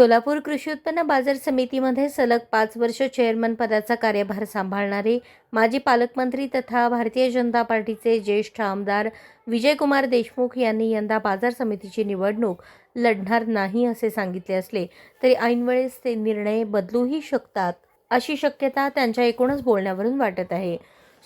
सोलापूर कृषी उत्पन्न बाजार समितीमध्ये सलग पाच वर्ष चेअरमन पदाचा कार्यभार सांभाळणारे माजी पालकमंत्री तथा भारतीय जनता पार्टीचे ज्येष्ठ आमदार विजयकुमार देशमुख यांनी यंदा बाजार समितीची निवडणूक लढणार नाही असे सांगितले असले तरी ऐनवेळेस ते निर्णय बदलूही शकतात अशी शक्यता त्यांच्या एकूणच बोलण्यावरून वाटत आहे.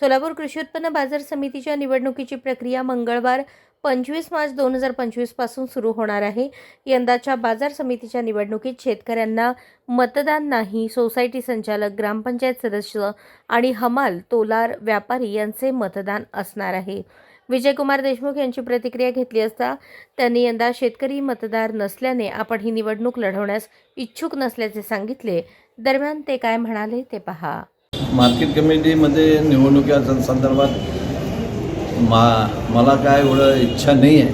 सोलापूर कृषी उत्पन्न बाजार समितीच्या निवडणुकीची प्रक्रिया मंगळवार पंचवीस मार्च दोन हजार पंचवीसपासून सुरू होणार आहे. यंदाच्या बाजार समितीच्या निवडणुकीत शेतकऱ्यांना मतदान नाही सोसायटी संचालक ग्रामपंचायत सदस्य आणि हमाल तोलार व्यापारी यांचे मतदान असणार आहे. विजयकुमार देशमुख यांची प्रतिक्रिया घेतली असता त्यांनी यंदा शेतकरी मतदार नसल्याने आपण ही निवडणूक लढवण्यास इच्छुक नसल्याचे सांगितले. दरम्यान ते काय म्हणाले ते पहा. मार्केट कमिटीमध्ये निवडणुकीच्या संदर्भात मा मला काय एवढं इच्छा नाही आहे.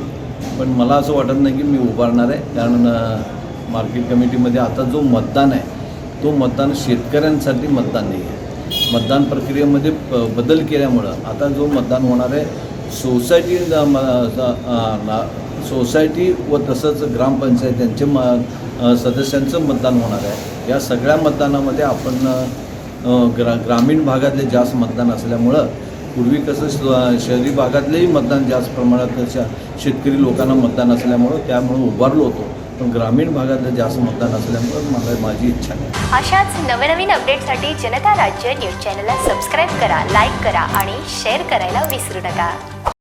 पण मला असं वाटत नाही की मी उभारणार आहे. कारण मार्केट कमिटीमध्ये आता जो मतदान आहे तो मतदान शेतकऱ्यांसाठी मतदान नाही आहे. मतदान प्रक्रियेमध्ये प बदल केल्यामुळं आता जो मतदान होणार आहे सोसायटी सोसायटी व तसंच ग्रामपंचायत यांचे म सदस्यांचं मतदान होणार आहे. या सगळ्या मतदानामध्ये आपण ग्रा ग्रामीण भागातले जास्त मतदान असल्यामुळं पूर्वी कसं श- शहरी भागातलेही मतदान जास्त प्रमाणात शेतकरी लोकांना मतदान असल्यामुळं त्यामुळं उभारलो होतो. पण ग्रामीण भागातलं जास्त मतदान असल्यामुळं मला माझी इच्छा नाही. अशाच नवनवीन अपडेटसाठी जनता राज्य न्यूज चॅनलला सबस्क्राईब करा लाईक करा आणि शेअर करायला विसरू नका.